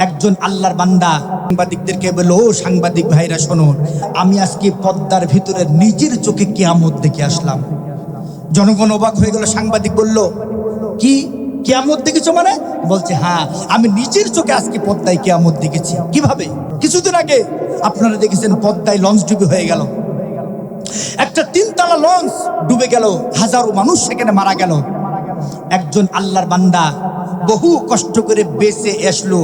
একজন আল্লাহর বান্দা। সাংবাদিকদেরকে বলল, ও সাংবাদিক ভাইরা, শোনো, আমি আজকে পদ্মার ভিতরে নিজের চোখে কেয়ামত দেখে আসলাম। জনগণ অবাক হয়ে গেল, সাংবাদিক বলল, কি? কেয়ামত দেখেছ মানে? বলছে হ্যাঁ আমি নিজের চোখে আজকে পদ্মায় কেয়ামত দেখেছি। কীভাবে? কিছুদিন আগে আপনারা দেখেছেন, পদ্মায় লঞ্চ ডুবে হয়ে গেল। একটা তিনতলা লঞ্চ ডুবে গেল, হাজারো মানুষ সেখানে মারা গেল। একজন আল্লাহর বান্দা বহু কষ্ট করে বেঁচে আসলো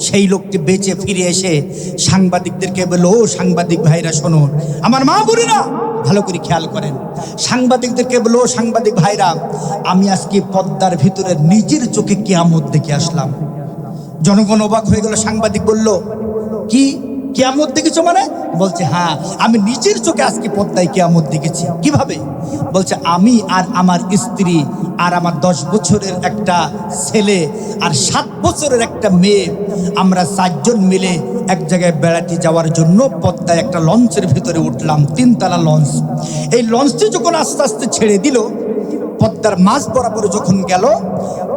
সেই লোকটি বেঁচে ফিরে এসে সাংবাদিকদেরকে বলল, ও সাংবাদিক ভাইরা, শোনো, আমার মা বোনেরা, ভালো করে খেয়াল করেন। সাংবাদিকদেরকে বলল, "ও সাংবাদিক ভাইরা, আমি আজকে পদ্মার ভিতরে নিজের চোখে কেয়ামত দেখে আসলাম। জনগণ অবাক হয়ে গেল, সাংবাদিক বলল, কি? কেয়ামত দেখেছ মানে? বলছে হ্যাঁ আমি নিজের চোখে আজকে পদ্মায় কেয়ামত দেখেছি। কীভাবে? বলছে, আমি আর আমার স্ত্রী আর আমার দশ বছরের একটা ছেলে আর সাত বছরের একটা মেয়ে, আমরা চারজন মিলে এক জায়গায় বেড়াতে যাওয়ার জন্য পদ্মায় একটা লঞ্চের ভিতরে উঠলাম, তিনতলা লঞ্চ। এই লঞ্চটি যখন আস্তে আস্তে ছেড়ে দিল, পদ্মার মাঝ বরাবর যখন গেল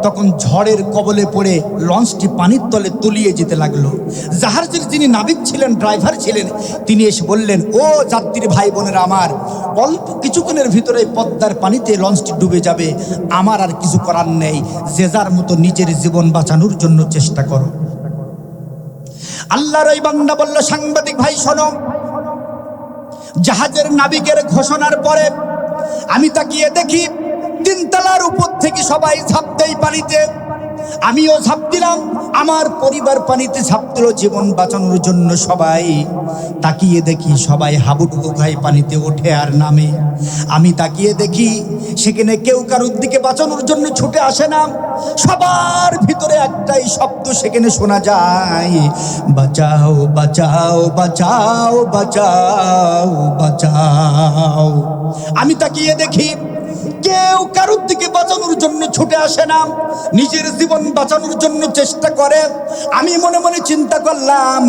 তখন ঝড়ের কবলে পড়ে লঞ্চটি পানির তলে তলিয়ে যেতে লাগল। জাহাজের যিনি নাবিক ছিলেন, ড্রাইভার ছিলেন, তিনি এসে বললেন, ও যাত্রীর ভাই বোনেরা আমার, অল্প কিছুক্ষণের ভিতরে পদ্মার পানিতে লঞ্চটি ডুবে যাবে। আমার আর কিছু করার নেই। যে যার মতো নিজের জীবন বাঁচানোর জন্য চেষ্টা করো। আল্লাহর ওই বান্দা বলল, সাংবাদিক ভাই, শোনো। জাহাজের নাবিকের ঘোষণার পরে আমি তাকিয়ে দেখি তিনতলার উপর থেকে সবাই ঝাঁপ দেয় পানিতে। আমিও ঝাঁপ দিলাম। আমার পরিবার পানিতে ঝাঁপ দিল জীবন বাঁচানোর জন্য সবাই। তাকিয়ে দেখি সবাই হাবুডুবু খাই পানিতে ওঠে আর নামে। আমি তাকিয়ে দেখি সেখানে কেউ কারোর দিকে বাঁচানোর জন্য ছুটে আসে না। সবার ভিতরে একটাই শব্দ সেখানে শোনা যায়। বাঁচাও বাঁচাও বাঁচাও বাঁচাও বাঁচাও। আমি তাকিয়ে দেখি কেউ কারোর দিকে বাঁচানোর জন্য ছুটে আসে না। নিজের জীবন বাঁচানোর জন্য চেষ্টা করে। আমি মনে মনে চিন্তা করলাম,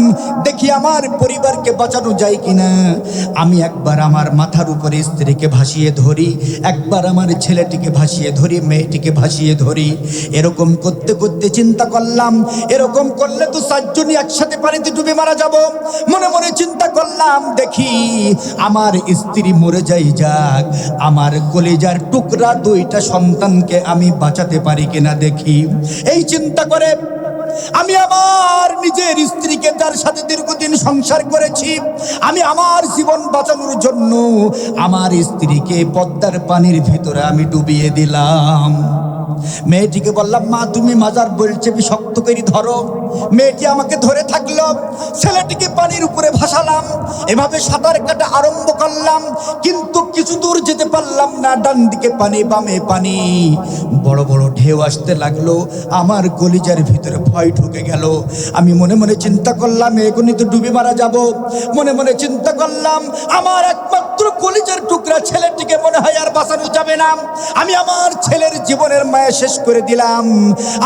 দেখি আমার পরিবারকে বাঁচানো যায় কিনা। আমি একবার আমার মাথার উপরে স্ত্রীকে ভাসিয়ে ধরি, একবার আমার ছেলেটিকে ভাসিয়ে ধরি, মেয়েটিকে ভাসিয়ে ধরি। এরকম করতে করতে চিন্তা করলাম, এরকম করলে তো চারজনই একসাথে পানিতে ডুবে মারা যাব। মনে মনে চিন্তা করলাম, দেখি আমার স্ত্রী মরে যাই যাক, আমার কলেজার টুকরা দুইটা সন্তানকে আমি বাঁচাতে পারি কিনা দেখি। এই চিন্তা করে আমি আমার নিজের স্ত্রীকে তার সাথে দীর্ঘদিন সংসার করেছি, আমি আমার জীবন বাঁচানোর জন্য আমার স্ত্রীকে পদ্মার পানির ভিতরে আমি ডুবিয়ে দিলাম। মেয়েটিকে বললাম, মা, তুমি মাজার বলছে শক্ত করে ধরো। মেয়েটি আমাকে ধরে থাকল, ছেলেটিকে পানির উপরে ভাসালাম, এভাবে সাঁতার কাটা আরম্ভ করলাম, কিন্তু কিছু দূর যেতে পারলাম না ডান দিকে পানি, বামে পানি। বড় বড় ঢেউ আসতে লাগল, আমার কলিজার ভিতরে ভয় ঢুকে গেল। আমি মনে মনে চিন্তা করলাম এখনই তো ডুবে মারা যাব। মনে মনে চিন্তা করলাম, আমার একমাত্র কলিজার টুকরা ছেলেটিকে মনে হয় আর বাঁচানো যাবে না। আমি আমার ছেলের জীবনের মায়া শেষ করে দিলাম।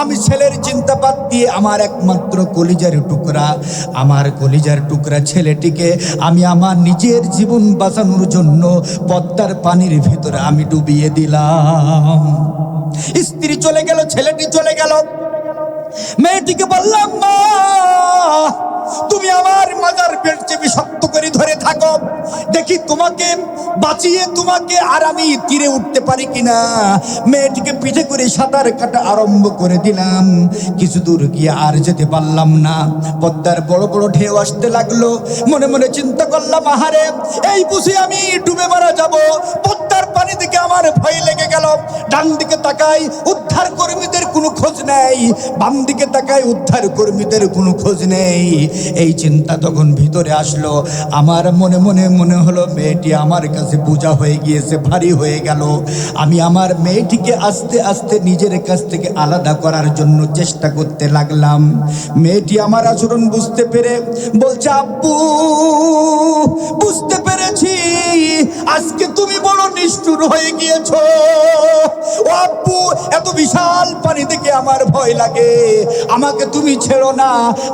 আমি ছেলের চিন্তা বাদ দিয়ে আমার একমাত্র কলিজার টুকরা, আমার কলিজার টুকরা ছেলেটিকে আমি আমার নিজের জীবন বাঁচানোর জন্য পদ্মার পানির ভিতরে আমি ডুবিয়ে দিলাম। স্ত্রী চলে গেল, ছেলেটি চলে গেল। মেয়েটিকে বললাম, মা তুমি আমার মাজার পেট চেপে শক্ত করে ধরে থাকো। দেখি তোমাকে বাঁচিয়ে তোমাকে আর আমি তীরে উঠতে পারি কিনা। মেয়েটিকে পিঠে করে সাঁতার কাটা আরম্ভ করে দিলাম। কিছু দূর গিয়ে আর যেতে পারলাম না। পদ্মার বড় বড় ঢেউ আসতে লাগল। মনে মনে চিন্তা করলাম, আহারে, এই বুঝে আমি ডুবে মারা যাব। পদ্মার পানি থেকে আমার ভয় লেগে গেল। ডান দিকে তাকাই, উদ্ধার কর্মীদের কোনো খোঁজ নেই। বাম দিকে তাকাই, উদ্ধার কর্মীদের কোনো খোঁজ নেই। এই চিন্তা তখন ভিতরে আসলো। আমার মনে মনে মনে হলো, মেয়েটি আমার কাছে বোঝা হয়ে গিয়েছে, ভারী হয়ে গেল। আমি আমার মেয়েটিকে আস্তে আস্তে নিজের কাছ থেকে আলাদা করার জন্য চেষ্টা করতে লাগলাম। মেয়েটি আমার আচরণ বুঝতে পেরে বলছে, আব্বু, বুঝতে পেরেছি। আজকে তুমি বলো নিষ্ঠুর হয়ে গিয়েছ। ও এত বিশাল পানি দেখে আমার ভয় লাগে। আমাকে তুমি ছেড়ো না।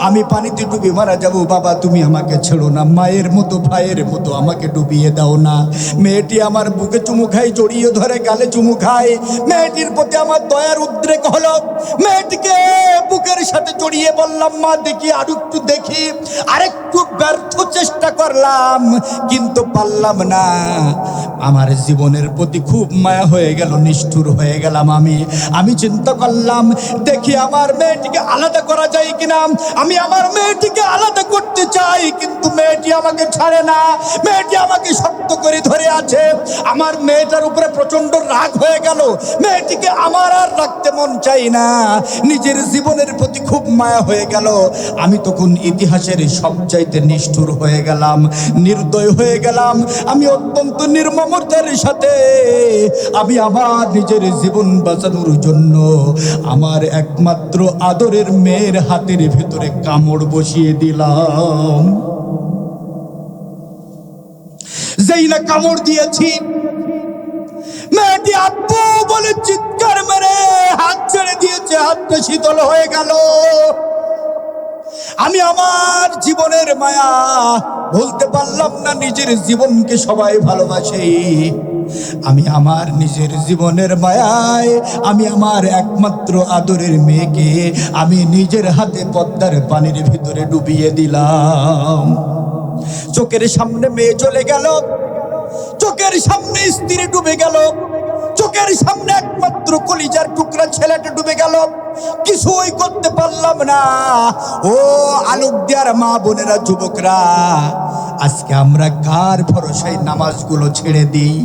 আমি পানিতে ডুবে মারা যাব। বাবা, তুমি আমাকে ছেড়ো না। মায়ের মতো, ভাইয়ের মতো আমাকে ডুবিয়ে দাও না। মেয়েটি আমার বুকে চুমু খাই জড়িয়ে ধরে, গালে চুমু খায়। মেয়েটির প্রতি আমার দয়ার উদ্রেক হলো। মেয়েটিকে বুকের সাথে জড়িয়ে বললাম, মা, দেখি, আর একটু দেখি। আরেকটু ব্যর্থ চেষ্টা করলাম, কিন্তু পারলাম না। আমার জীবনের প্রতি খুব মায়া হয়ে গেল, নিষ্ঠুর হয়ে গেলাম আমি। আমি চিন্তা করলাম, দেখি আমার মেয়েটিকে আলাদা করা যায় কিনা। আমি আমার মেয়েটিকে আলাদা করতে চাই, কিন্তু মেয়েটি আমাকে ছাড়ে না। মেয়েটি আমাকে শক্ত করে ধরে আছে। আমার মেয়েটার উপরে প্রচণ্ড রাগ হয়ে গেল। মেয়েটিকে আমার আর রাখতে মন চাই না। নিজের জীবনের প্রতি খুব মায়া হয়ে গেল। আমি তখন ইতিহাসের সবচাইতে নিষ্ঠুর হয়ে গেলাম, নির্দয় হয়ে গেলাম। আমি অত্যন্ত নির্মমতার সাথে আমি আমার নিজের জীবন বাঁচানোর জন্য আমার একমাত্র আদরের মেয়ের হাতের ভেতরে কামড় বসিয়ে দিলাম। যেই না কামড় দিয়েছি, মেয়েটি আব্বু বলে চিৎকার মেরে হাত ছেড়ে দিয়েছে, হাতটা শীতল হয়ে গেল। আমি আমার জীবনের মায়া বলতে পারলাম না, নিজের জীবনকে সবাই ভালোবাসে। আমি আমার নিজের জীবনের মায়ায়, আমি আমার একমাত্র আদরের মেয়েকে, আমি নিজের হাতে পদ্মার পানির ভিতরে ডুবিয়ে দিলাম। চোখের সামনে মেয়ে চলে গেল, চোখের সামনে স্ত্রী ডুবে গেল। চোখের সামনে একমাত্র কলিজার টুকরা ছেলেটা ডুবে গেল। কিছুই করতে পারলাম না। ও আলোক দেয়ার মা বোনেরা, যুবকরা, আজকে আমরা কার ভরসায় নামাজগুলো ছেড়ে দিই?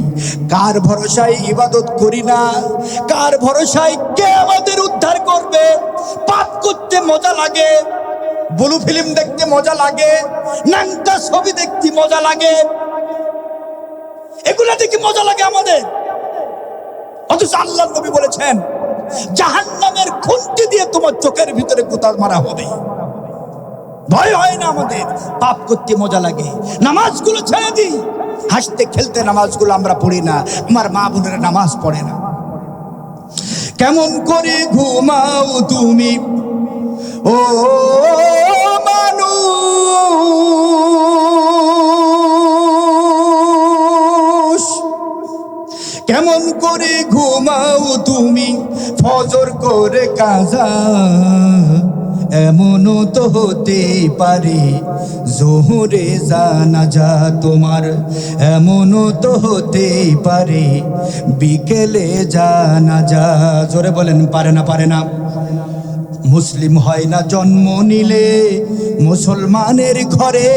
কার ভরসায় ইবাদত করি না? কার ভরসায় কে আমাদের উদ্ধার করবে? পাপ করতে মজা লাগে, ব্লু ফিল্ম দেখতে মজা লাগে নাংটা ছবি দেখতে মজা লাগে। এগুলা দেখে মজা লাগে আমাদের। অথচ আল্লাহ নবী বলেছেন, জাহান্নামের খুন্তি দিয়ে তোমার চোখের ভিতরে কোথাও মারা হবে। ভয় হয় না আমাদের, পাপ করতে মজা লাগে। নামাজগুলো ছেড়ে দিই। হাসতে খেলতে নামাজগুলো আমরা পড়ি না, আমার মা বোনের নামাজ পড়ে না। কেমন করে ঘুমাও তুমি? ও মানুষ! কেমন করে ঘুমাও তুমি? ফজর করে কাজা এমনও তো হতে পারে। জোহরে জানা যা তোমার এমনও তো হতে পারে। বিকেলে জানা যা জোরে বলেন, পারে না পারে না। মুসলিম হয় না জন্ম নিলে মুসলমানের ঘরে।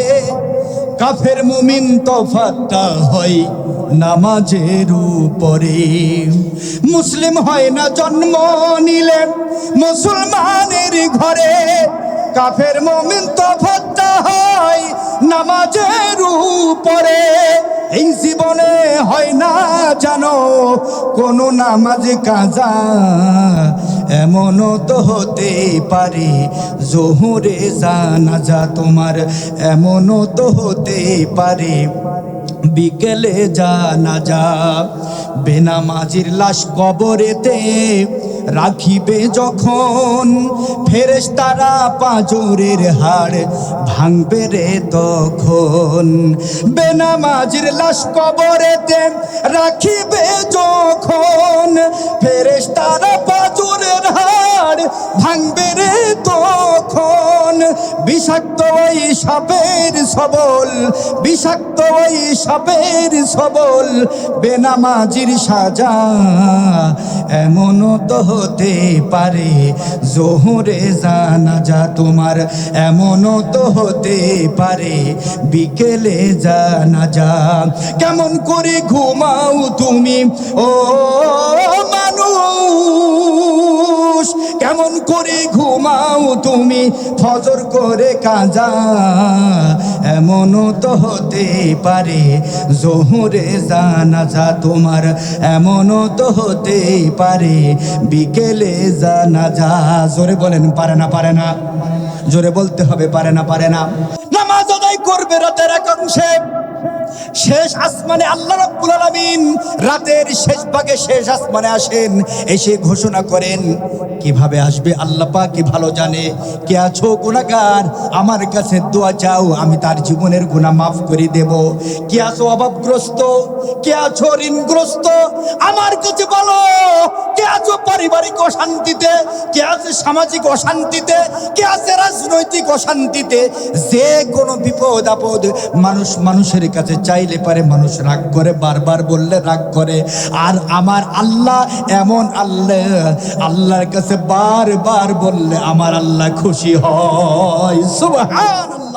কাফের মুমিন তফাতটা হয়। নামাজের উপরে। মুসলিম হয় না, জন্ম নিলে মুসলমানের ঘরে। কাফের মুমিন তফাতটা হয় নামাজের উপরে। এই জীবনে হয় না জানো, কোনো নামাজ কাজা এমনও তো হতে পারে। জোহরে জানাজা তোমার এমনও তো হতে পারে। বিকেলে জানাজা বেনামাজির লাশ কবরেতে রাখিবে যখন। ফেরেশতারা পাজরের হাড় ভাঙবে রে তখন। বেনামাজির লাশ কবরেতে রাখিবে যখন। ফেরেশতারা পাজরের হাড় বিষাক্ত ওই সাপের সবল, বিষাক্ত ওই সাপের সবল, বেনামাজির সাজা এমনও তো হতে পারে, জোহরে জানা যা তোমার এমনও তো হতে পারে, বিকেলে জানা যা কেমন করে ঘুমাও তুমি? ও মানুষ কেমন করে ঘুমাও তুমি? ফজর করে কাজা এমনও তো হতে পারে। জোহরে জানাজা তোমার এমনও তো হতে পারে। বিকেলে জানাজা, জোরে বলেন, পারে না পারে না। জোরে বলতে হবে, পারে না পারে না। নামাজ আদায় করবে রাতের একাংশে শেষ আসমানে আল্লাহ রাব্বুল আলামিন রাতের শেষ ভাগে শেষ আসমানে আসেন, এসে ঘোষণা করেন, কীভাবে আসবে আল্লাহ কি ভালো জানে? কে আছো গুনাহগার? আমার কাছে দোয়া চাও, আমি তার জীবনের গুনাহ মাফ করে দেব। কে আছো অভাবগ্রস্ত? কে আছো ঋণগ্রস্ত? আমার কাছে বলো, কে আছো পারিবারিক অশান্তিতে? কে আছে সামাজিক অশান্তিতে? কে আছে রাজনৈতিক অশান্তিতে? যে কোনো বিপদ আপদ মানুষ মানুষের কাছে চাইলে পারে মানুষ রাগ করে, বারবার বললে রাগ করে। আর আমার আল্লাহ এমন আল্লাহ, আল্লাহর কাছে বারবার বললে আমার আল্লাহ খুশি হয়। সুবহানাল্লাহ।